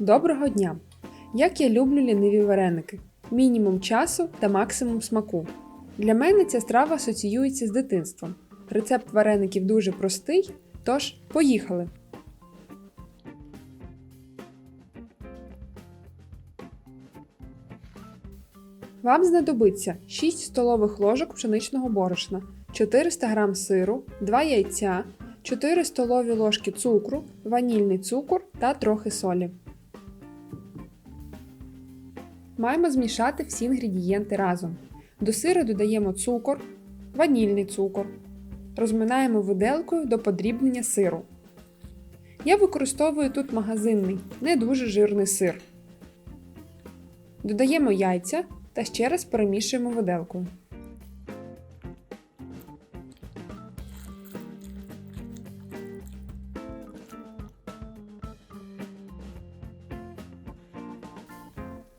Доброго дня! Як я люблю ліниві вареники. Мінімум часу та максимум смаку. Для мене ця страва асоціюється з дитинством. Рецепт вареників дуже простий, тож поїхали! Вам знадобиться 6 столових ложок пшеничного борошна, 400 г сиру, 2 яйця, 4 столові ложки цукру, ванільний цукор та трохи солі. Маємо змішати всі інгредієнти разом. До сиру додаємо цукор, ванільний цукор. Розминаємо виделкою до подрібнення сиру. Я використовую тут магазинний, не дуже жирний сир. Додаємо яйця та ще раз перемішуємо виделкою.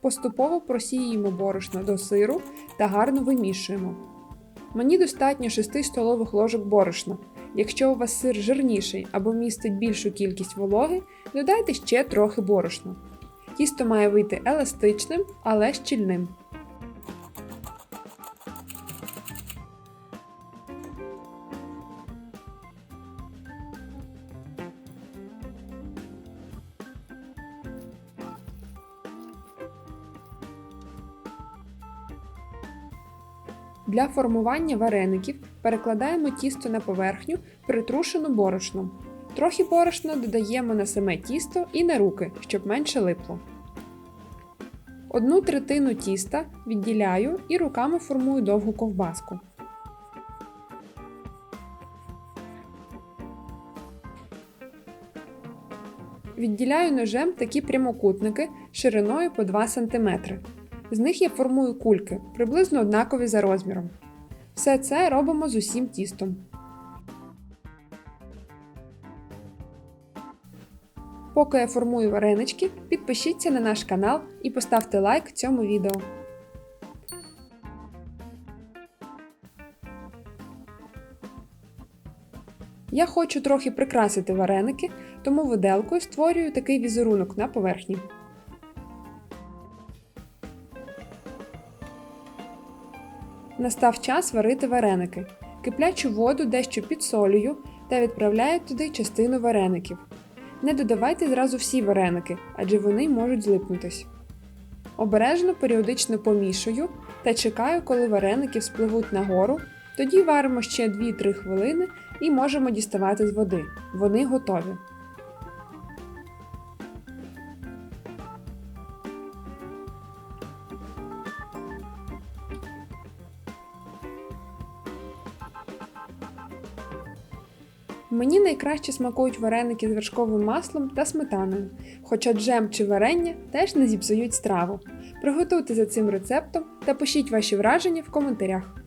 Поступово просіюємо борошно до сиру та гарно вимішуємо. Мені достатньо 6 столових ложок борошна. Якщо у вас сир жирніший або містить більшу кількість вологи, додайте ще трохи борошна. Тісто має вийти еластичним, але щільним. Для формування вареників перекладаємо тісто на поверхню, притрушену борошном. Трохи борошна додаємо на саме тісто і на руки, щоб менше липло. Одну третину тіста відділяю і руками формую довгу ковбаску. Відділяю ножем такі прямокутники шириною по 2 см. З них я формую кульки, приблизно однакові за розміром. Все це робимо з усім тістом. Поки я формую варенички, підпишіться на наш канал і поставте лайк цьому відео. Я хочу трохи прикрасити вареники, тому виделкою створюю такий візерунок на поверхні. Настав час варити вареники. Киплячу воду дещо підсолюю та відправляю туди частину вареників. Не додавайте зразу всі вареники, адже вони можуть злипнутись. Обережно періодично помішую та чекаю, коли вареники вспливуть нагору. Тоді варимо ще 2-3 хвилини і можемо діставати з води. Вони готові. Мені найкраще смакують вареники з вершковим маслом та сметаною, хоча джем чи варення теж не зіпсують страву. Приготуйте за цим рецептом та пишіть ваші враження в коментарях.